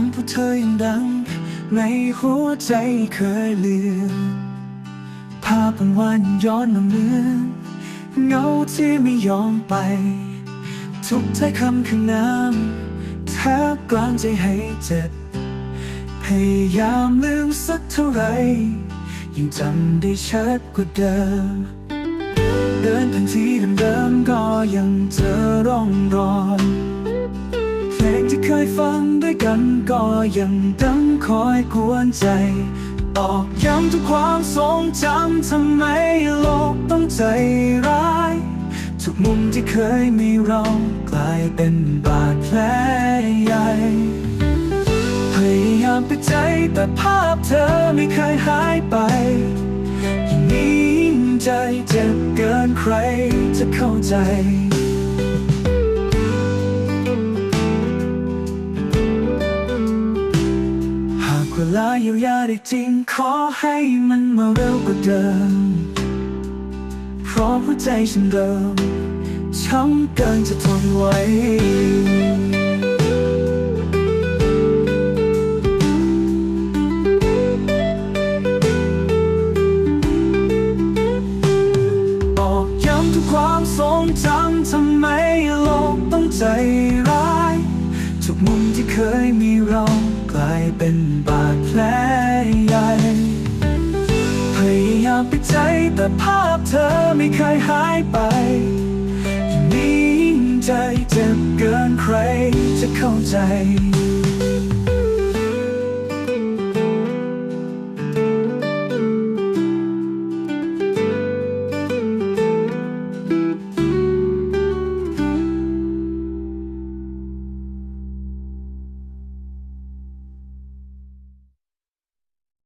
ำพูดเธอยังดัง ในหัวใจเคยลืมภาพบางวันย้อนมาเหมือนเงาที่ไม่ยอมไป ทุกท้ายคำข้างน้ำแทบกลางใจให้เจ็บ พยายามลืมสักเท่าไหรยังจำได้ชัดกว่าเดิม เดินทางที่เดิมๆก็ยังเจอร่องรอย ยฟังด้วยกันก็ยังดังคอยกวนใจ ตอกย้ำทุกความทรงจำทำไมโลกต้องใจร้าย ทุกมุมที่เคยมีเรากลายเป็นบาดแผลใหญ่ พยายามไปใจแต่ภาพเธอไม่เคยหายไปยิ่งนี้ยิ่งใจเจ็บเกินใครจะเข้าใจ เวลาเยียวยาได้จริงขอให้มันมาเร็วกว่าเดิม เพราะหัวใจฉันเริ่มช้ำเกินจะทนไว้บอกย้ำทุกความทรงจำทำไมโลกต้องใจร้าย ทุกมุมที่เคยมีเรา กลายเป็นบาดแผลใหญ่ พยายามปิดใจแต่ภาพเธอไม่เคยหายไปยิ่งนี้ยิ่งใจเจ็บเกินใครจะเข้าใจ